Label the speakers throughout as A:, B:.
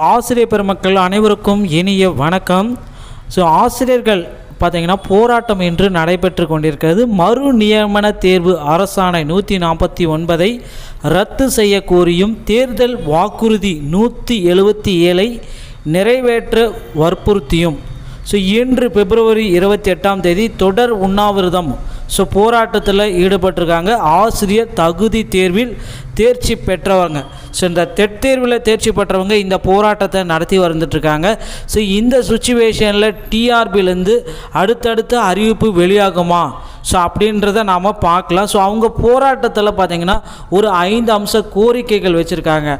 A: ஆசிரியர் பெருமக்கள் அனைவருக்கும் இனிய வணக்கம். ஸோ ஆசிரியர்கள் பார்த்தீங்கன்னா போராட்டம் இன்று நடைபெற்று கொண்டிருக்கிறது. மறு நியமன தேர்வு அரசாணை நூற்றி நாற்பத்தி ஒன்பதை ரத்து செய்ய கோரியும் தேர்தல் வாக்குறுதி நூற்றி எழுபத்தி ஏழை நிறைவேற்ற வற்புறுத்தியும். ஸோ இன்று பிப்ரவரி இருபத்தி எட்டாம் தேதி தொடர் உண்ணாவிரதம் ஸோ போராட்டத்தில் ஈடுபட்டிருக்காங்க. ஆசிரியர் தகுதி தேர்வில் தேர்ச்சி பெற்றவங்க. ஸோ இந்த டெட் தேர்வில் தேர்ச்சி பெற்றவங்க இந்த போராட்டத்தை நடத்தி வந்துட்டுருக்காங்க ஸோ இந்த சுச்சுவேஷனில் டிஆர்பிலேருந்து அடுத்தடுத்த அறிவிப்பு வெளியாகுமா? ஸோ அப்படின்றத நாம் பார்க்கலாம். ஸோ அவங்க போராட்டத்தில் பார்த்திங்கன்னா ஒரு ஐந்து அம்ச கோரிக்கைகள் வச்சுருக்காங்க.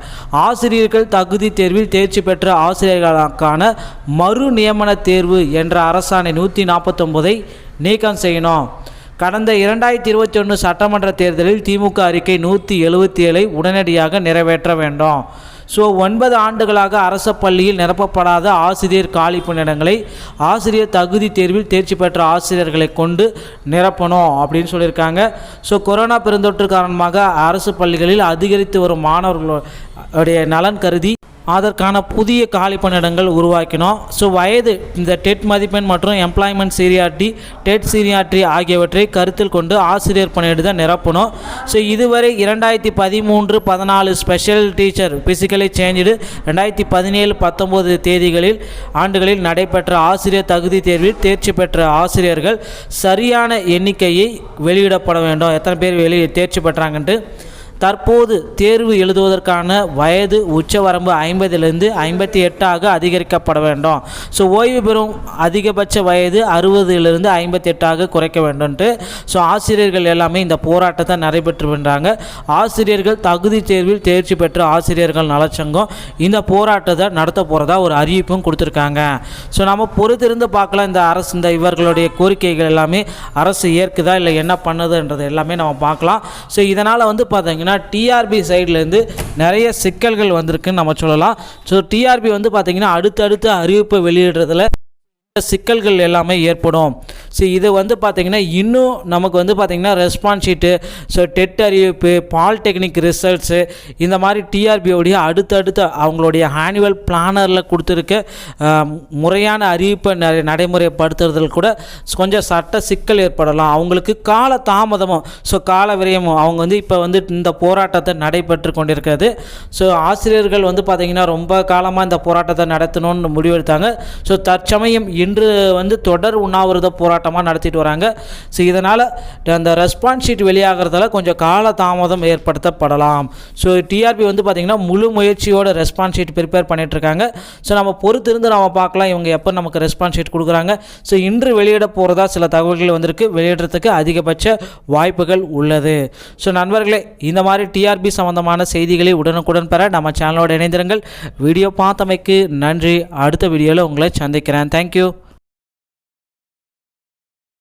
A: ஆசிரியர்கள் தகுதி தேர்வில் தேர்ச்சி பெற்ற ஆசிரியர்களுக்கான மறு நியமன தேர்வு என்ற அரசாணை நூற்றி நாற்பத்தொம்போதை நீக்கம் செய்யணும். கடந்த இரண்டாயிரத்தி இருபத்தி ஒன்று சட்டமன்ற தேர்தலில் திமுக அறிக்கை நூற்றி எழுபத்தி ஏழை உடனடியாக நிறைவேற்ற வேண்டும். ஸோ ஒன்பது ஆண்டுகளாக அரசு பள்ளியில் நிரப்பப்படாத ஆசிரியர் காலி பணியிடங்களை ஆசிரியர் தகுதி தேர்வில் தேர்ச்சி பெற்ற ஆசிரியர்களை கொண்டு நிரப்பணும் அப்படின்னு சொல்லியிருக்காங்க. ஸோ கொரோனா பெருந்தொற்று காரணமாக அரசு பள்ளிகளில் அதிகரித்து வரும் மாணவர்களுடைய நலன் கருதி அதற்கான புதிய காலி பணியிடங்கள் உருவாக்கினோம். ஸோ வயது இந்த டெட் மதிப்பெண் மற்றும் எம்ப்ளாய்மெண்ட் சீரியாட்டி டெட் சீரியாட்டி ஆகியவற்றை கருத்தில் கொண்டு ஆசிரியர் பணியிடத்தை நிரப்பணும் ஸோ இதுவரை இரண்டாயிரத்தி பதிமூன்று பதினாலு ஸ்பெஷல் டீச்சர் பிசிக்கலி சேஞ்சு ரெண்டாயிரத்தி பதினேழு பத்தொம்போது தேதிகளில் ஆண்டுகளில் நடைபெற்ற ஆசிரியர் தகுதி தேர்வில் தேர்ச்சி பெற்ற ஆசிரியர்கள் சரியான எண்ணிக்கையை வெளியிடப்பட வேண்டும். எத்தனை பேர் வெளியே தேர்ச்சி பெற்றாங்கன்ட்டு? தற்போது தேர்வு எழுதுவதற்கான வயது உச்சவரம்பு ஐம்பதிலிருந்து ஐம்பத்தி எட்டாக அதிகரிக்கப்பட வேண்டும். ஸோ ஓய்வு பெறும் அதிகபட்ச வயது அறுபதுலேருந்து ஐம்பத்தி எட்டாக குறைக்க வேண்டும்ன்ட்டு ஸோ ஆசிரியர்கள் எல்லாமே இந்த போராட்டத்தை நடைபெற்று வந்தாங்க. ஆசிரியர்கள் தகுதி தேர்வில் தேர்ச்சி பெற்ற ஆசிரியர்கள் நலச்சங்கம் இந்த போராட்டத்தை நடத்த போகிறதா ஒரு அறிவிப்பும் கொடுத்துருக்காங்க. ஸோ நம்ம பொறுத்திருந்து பார்க்கலாம் இந்த அரசு இந்த இவர்களுடைய கோரிக்கைகள் எல்லாமே அரசு ஏற்குதா இல்லை என்ன பண்ணுதுன்றது எல்லாமே நம்ம பார்க்கலாம். ஸோ இதனால் வந்து பார்த்தீங்கன்னா டிஆர்பி சைட்லேருந்து நிறைய சிக்கல்கள் வந்திருக்குன்னு நம்ம சொல்லலாம். ஸோ டிஆர்பி வந்து பார்த்திங்கன்னா அடுத்தடுத்து அறிவிப்பு வெளியிடுறதுல சிக்கல்கள் எல்லாமே ஏற்படும். ஸோ இது வந்து பார்த்திங்கன்னா இன்னும் நமக்கு வந்து பார்த்திங்கன்னா ரெஸ்பான்ஸ் ஷீட்டு ஸோ டெட் அறிவிப்பு பாலிடெக்னிக் ரிசல்ட்ஸு இந்த மாதிரி டிஆர்பியோடைய அடுத்தடுத்த அவங்களுடைய ஆனுவல் பிளானரில் கொடுத்துருக்க முறையான அறிவிப்பை நிறைய நடைமுறைப்படுத்துறதுல கூட கொஞ்சம் சட்ட சிக்கல் ஏற்படலாம். அவங்களுக்கு கால தாமதமும் ஸோ கால விரயமும் அவங்க வந்து இப்போ வந்து இந்த போராட்டத்தை நடைபெற்று கொண்டிருக்கிறது. ஸோ ஆசிரியர்கள் வந்து பார்த்திங்கன்னா ரொம்ப காலமாக இந்த போராட்டத்தை நடத்தணும்னு முடிவெடுத்தாங்க. ஸோ தற்சமயம் இன்று வந்து தொடர் உண்ணாவிரத போராட்டமாக நடத்திட்டு வராங்க. ஸோ இதனால் அந்த ரெஸ்பான்ஸ் ஷீட் வெளியாகிறதால கொஞ்சம் கால தாமதம் ஏற்படுத்தப்படலாம். ஸோ டிஆர்பி வந்து பார்த்திங்கன்னா முழு முயற்சியோட ரெஸ்பான்ஸ் ஷீட் ப்ரிப்பேர் பண்ணிகிட்ருக்காங்க ஸோ நம்ம பொறுத்திருந்து நம்ம பார்க்கலாம் இவங்க எப்போ நமக்கு ரெஸ்பான்ஸ் ஷீட் கொடுக்குறாங்க. ஸோ இன்று வெளியிட போகிறதா சில தகவல்கள் வந்திருக்கு. வெளியிடுறதுக்கு அதிகபட்ச வாய்ப்புகள் உள்ளது. ஸோ நண்பர்களே இந்த மாதிரி டிஆர்பி சம்மந்தமான செய்திகளை உடனுக்குடன் பெற நம்ம சேனலோட இணைந்திருங்கள். வீடியோ பார்த்தமைக்கு நன்றி. அடுத்த வீடியோவில் உங்களை சந்திக்கிறேன். தேங்க்யூ